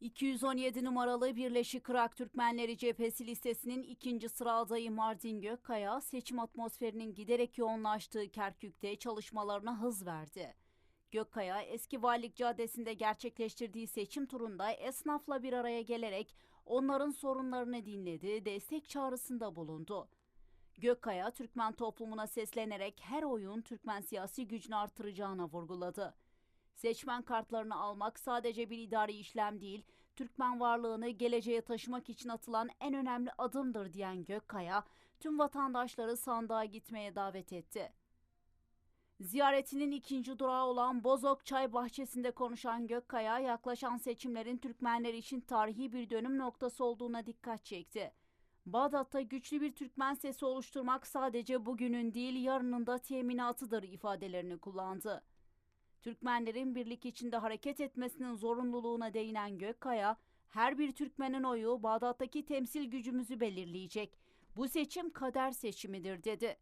217 numaralı Birleşik Irak Türkmenleri Cephesi listesinin ikinci sıra adayı Mardin Gökkaya, seçim atmosferinin giderek yoğunlaştığı Kerkük'te çalışmalarına hız verdi. Gökkaya, eski Valilik Caddesi'nde gerçekleştirdiği seçim turunda esnafla bir araya gelerek onların sorunlarını dinledi, destek çağrısında bulundu. Gökkaya, Türkmen toplumuna seslenerek her oyun Türkmen siyasi gücünü artıracağına vurguladı. Seçmen kartlarını almak sadece bir idari işlem değil, Türkmen varlığını geleceğe taşımak için atılan en önemli adımdır diyen Gökkaya, tüm vatandaşları sandığa gitmeye davet etti. Ziyaretinin ikinci durağı olan Bozok Çay Bahçesi'nde konuşan Gökkaya, yaklaşan seçimlerin Türkmenler için tarihi bir dönüm noktası olduğuna dikkat çekti. Bağdat'ta güçlü bir Türkmen sesi oluşturmak sadece bugünün değil yarının da teminatıdır ifadelerini kullandı. Türkmenlerin birlik içinde hareket etmesinin zorunluluğuna değinen Gökkaya, her bir Türkmenin oyu Bağdat'taki temsil gücümüzü belirleyecek. Bu seçim kader seçimidir dedi.